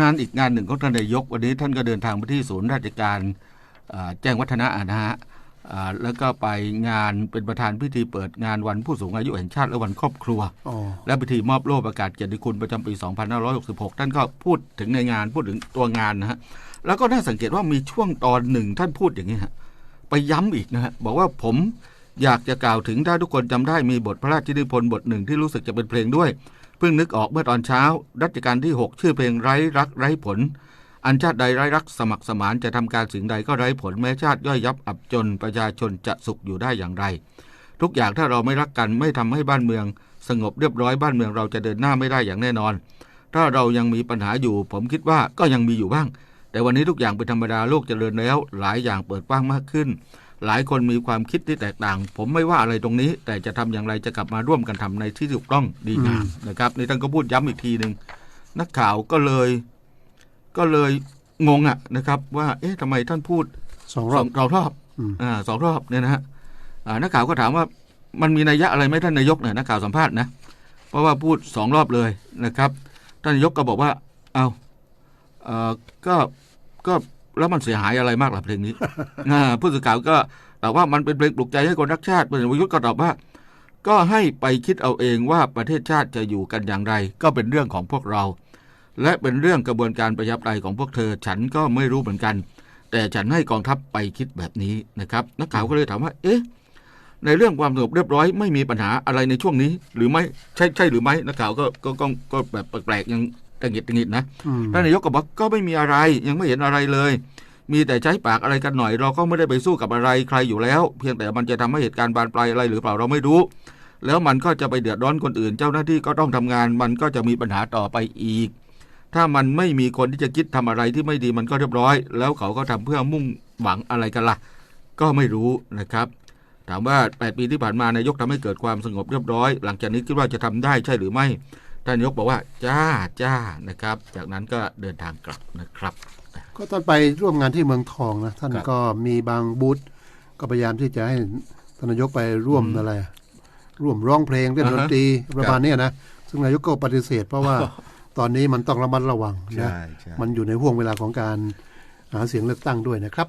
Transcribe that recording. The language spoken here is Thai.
งานอีกงานหนึ่งของท่านนายก วันนี้ท่านก็เดินทางไปที่ศูนย์ราชการอ่าแจ้งวัฒนะนะฮะอ่าแล้วก็ไปงานเป็นประธานพิธีเปิดงานวันผู้สูงอายุแห่งชาติและวันครอบครัวอ๋อและพิธีมอบโล่ประกาศเกียรติคุณประจำปี 2566 ท่านก็พูดถึงในงานพูดถึงตัวงานนะฮะแล้วก็น่าสังเกตว่ามีช่วงตอนหนึ่งท่านพูดอย่างนี้ฮะไปย้ำอีกนะฮะบอกว่าผมอยากจะกล่าวถึงถ้าทุกคนจำได้มีบทพระราชนิพนธ์บทหนึ่งที่รู้สึกจะเป็นเพลงด้วยเพิ่งนึกออกเมื่อตอนเช้า รัชกาลที่ 6 ชื่อเพลงไร้รักไร้ผล อันชาติใดไร้รักสมัครสมานจะทำการสิ่งใดก็ไร้ผลแม้ชาติย่อยยับอับจนประชาชนจะสุขอยู่ได้อย่างไร ทุกอย่างถ้าเราไม่รักกันไม่ทำให้บ้านเมือง สงบเรียบร้อยบ้านเมืองเราจะเดินหน้าไม่ได้อย่างแน่นอน ถ้าเรายังมีปัญหาอยู่ ผมคิดว่าก็ยังมีอยู่บ้าง แต่วันนี้ทุกอย่างเป็นธรรมดาโลกเจริญแล้ว หลายอย่างเปิดกว้างมากขึ้น หลายคนมีความคิดที่แตกต่าง ผมไม่ว่าอะไรตรงนี้ แต่จะทำอย่างไรจะกลับมาร่วมกันทำในที่ถูกต้องดีงามนะครับนี่ท่านก็พูดย้ำอีกทีหนึ่งนักข่าวก็เลย ก็เลยงงอะนะครับ ว่า เอ๊ะทำไมท่านพูดสองรสออบงสองรอบอืมอ่าสองรอบเนี่ยนะฮะอ่านักข่าวก็ถามว่ามันมีนัยยะอะไรไหมท่านนายกเนี่ยนักข่าวสัมภาษณ์นะเพราะว่าพูดสองรอบเลยนะครับ ท่านนายกก็บอกว่า เอาเอ่อก็ก็ แล้วมันเสียหายอะไรมากล่ะเพลงนี้ผู้สื่อข่าวก็แต่ว่ามันเป็นเพลงปลุกใจให้คนรักชาติพลเอกประยุทธ์ก็ตอบว่า ก็ให้ไปคิดเอาเองว่าประเทศชาติจะอยู่กันอย่างไร ก็เป็นเรื่องของพวกเรา และเป็นเรื่องกระบวนการประชาธิปไตยของพวกเธอ ฉันก็ไม่รู้เหมือนกัน แต่ฉันให้กองทัพไปคิดแบบนี้นะครับนักข่าวก็เลยถามว่า เอ๊ะในเรื่องความสงบเรียบร้อยไม่มีปัญหาอะไรในช่วงนี้ หรือไม่ใช่ใช่หรือไม่นักข่าวก็ก็ก็ก็แบบแปลกๆยัง ตังหิดตังหิดนะอืมท่านนายกก็บอกก็ไม่มีอะไร ยังไม่เห็นอะไรเลย มีแต่ใช้ปากอะไรกันหน่อย เราก็ไม่ได้ไปสู้กับอะไรใครอยู่แล้ว เพียงแต่มันจะทำให้เหตุการณ์บานปลายอะไรหรือเปล่าเราไม่รู้ แล้วมันก็จะไปเดือดร้อนคนอื่น เจ้าหน้าที่ก็ต้องทำงาน มันก็จะมีปัญหาต่อไปอีก ถ้ามันไม่มีคนที่จะคิดทำอะไรที่ไม่ดีมันก็เรียบร้อย แล้วเขาก็ทำเพื่อมุ่งหวังอะไรกันล่ะ ก็ไม่รู้นะครับถามว่า 8 ปีที่ผ่านมานายกทำให้เกิดความสงบเรียบร้อย หลังจากนี้คิดว่าจะทำได้ใช่หรือไม่ ท่านนายกบอกว่า จ้าจ้านะครับ จากนั้นก็เดินทางกลับนะครับ ก็ตอนไปร่วมงานที่เมืองทองนะท่านครับ ก็มีบางบูธก็พยายามที่จะให้ท่านนายกไปร่วมอะไรอะร่วมร้องเพลงเล่นอ่าดฮะนตรีประครัมาณบเนี้ยนะซึ่งนายกก็ปฏิเสธ เพราะว่าตอนนี้มันต้องระมัดระวังนะใช่ใช่ มันอยู่ในห่วงเวลาของการหาเสียงเลือกตั้งด้วยนะครับ